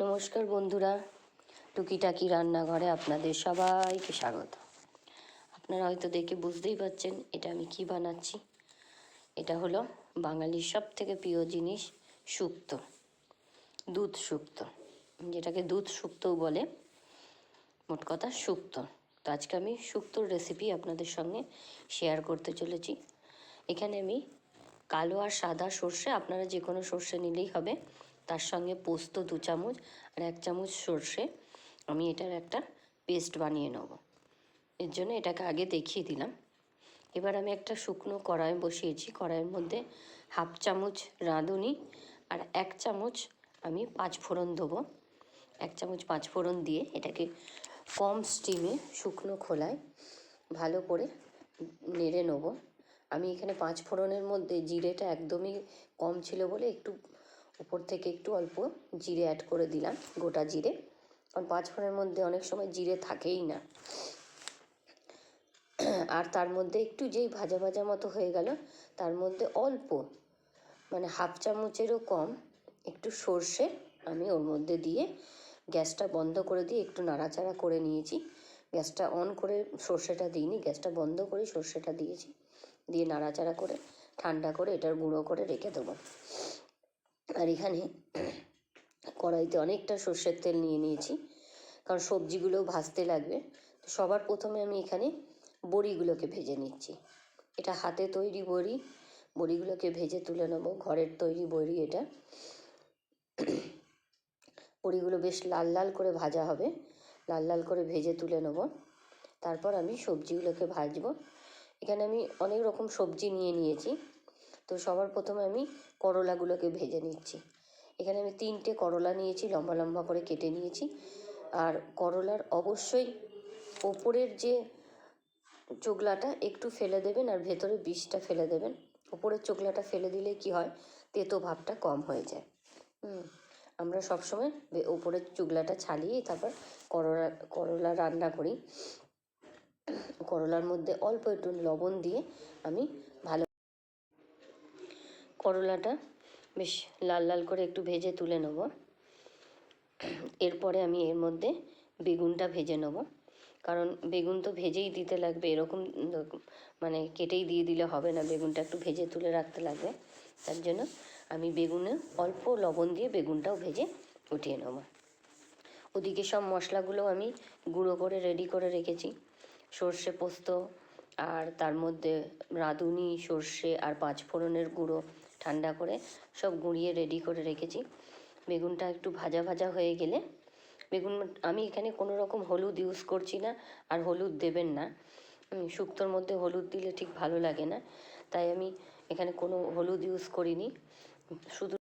নমস্কার বন্ধুরা, টুকিটাকি রান্নাঘরে আপনাদের সবাইকে স্বাগত। আপনারা হয়তো দেখে বুঝতেই পারছেন এটা আমি কি বানাচ্ছি। এটা হলো বাঙালির সব থেকে প্রিয় জিনিস শুক্তো, দুধ শুক্তো, যেটাকে দুধ শুক্তও বলে। মোট কথা শুক্তো। তো আজকে আমি শুক্তোর রেসিপি আপনাদের সঙ্গে শেয়ার করতে চলেছি। এখানে আমি কালো আর সাদা সর্ষে, আপনারা যে কোনো সর্ষে নিলেই হবে। তার সঙ্গে পোস্ত দু চামচ আর এক চামচ সর্ষে। আমি এটার একটা পেস্ট বানিয়ে নেব। এর জন্য এটাকে আগে দেখিয়ে দিলাম। এবার আমি একটা শুকনো কড়াই বসিয়েছি। কড়াইয়ের মধ্যে হাফ চামচ রাঁধুনি আর এক চামচ আমি পাঁচ ফোড়ন দেবো। এক চামচ পাঁচ ফোড়ন দিয়ে এটাকে কম স্টিমে শুকনো খোলায় ভালো করে নেড়ে নেব। আমি এখানে পাঁচ ফোড়নের মধ্যে জিরেটা একদমই কম ছিল বলে একটু উপর থেকে একটু অল্প জিরে অ্যাড করে দিলাম, গোটা জিরে। কারণ পাঁচ ফোড়নের মধ্যে অনেক সময় জিরে থাকেই না। আর তার মধ্যে একটু যেই ভাজা ভাজা মতো হয়ে গেল, তার মধ্যে অল্প মানে হাফ চামচেরও কম একটু সর্ষে আমি ওর মধ্যে দিয়ে গ্যাসটা বন্ধ করে দিয়ে একটু নাড়াচাড়া করে নিয়েছি। গ্যাসটা অন করে সর্ষেটা দিইনি, গ্যাসটা বন্ধ করে সর্ষেটা দিয়েছি, দিয়ে নাড়াচাড়া করে ঠান্ডা করে এটার গুঁড়ো করে রেখে দেবো। আর এখানে কড়াইতে অনেকটা সর্ষের তেল নিয়ে নিয়েছি, কারণ সবজিগুলোও ভাজতে লাগবে। তো সবার প্রথমে আমি এখানে বড়িগুলোকে ভেজে নিচ্ছি। এটা হাতে তৈরি বড়ি, বড়িগুলোকে ভেজে তুলে নেব, ঘরের তৈরি বড়ি এটা। বড়িগুলো বেশ লাল লাল করে ভাজা হবে, লাল লাল করে ভেজে তুলে নেব। তারপর আমি সবজিগুলোকে ভাজবো। এখানে আমি অনেক রকম সবজি নিয়ে নিয়েছি। তো সবার প্রথমে আমি করলাগুলোকে ভেজে নিচ্ছি। এখানে আমি তিনটে করলা নিয়েছি, লম্বা লম্বা করে কেটে নিয়েছি। আর করলার অবশ্যই ওপরের যে চোগলাটা একটু ফেলে দেবেন আর ভেতরে বিষটা ফেলে দেবেন। ওপরের চোগলাটা ফেলে দিলে কি হয়? তেতো ভাবটা কম হয়ে যায়। হুম, আমরা সবসময় ওপরের চুগলাটা ছাড়িয়ে তারপর করলা করলা রান্না করি। করলার মধ্যে অল্প একটু লবণ দিয়ে আমি করলাটা বেশ লাল লাল করে একটু ভেজে তুলে নেব। এরপরে আমি এর মধ্যে বেগুনটা ভেজে নেব। কারণ বেগুন তো ভেজেই দিতে লাগবে, এরকম মানে কেটেই দিয়ে দিলে হবে না, বেগুনটা একটু ভেজে তুলে রাখতে লাগবে। তার জন্য আমি বেগুনে অল্প লবণ দিয়ে বেগুনটাও ভেজে উঠিয়ে নেব। ওদিকে সব মশলাগুলো আমি গুঁড়ো করে রেডি করে রেখেছি। সর্ষে পোস্ত আর তার মধ্যে রাঁধুনি, সর্ষে আর পাঁচ ফোড়নের গুঁড়ো ঠান্ডা করে সব গুঁড়িয়ে রেডি করে রেখেছি। বেগুনটা একটু ভাজা ভাজা হয়ে গেলে বেগুন আমি এখানে কোনো রকম হলুদ ইউজ করছি না আর হলুদ দেবেন না। শুক্তোর মধ্যে হলুদ দিলে ঠিক ভালো লাগে না। তাই আমি এখানে কোনো হলুদ ইউজ করিনি। শুধু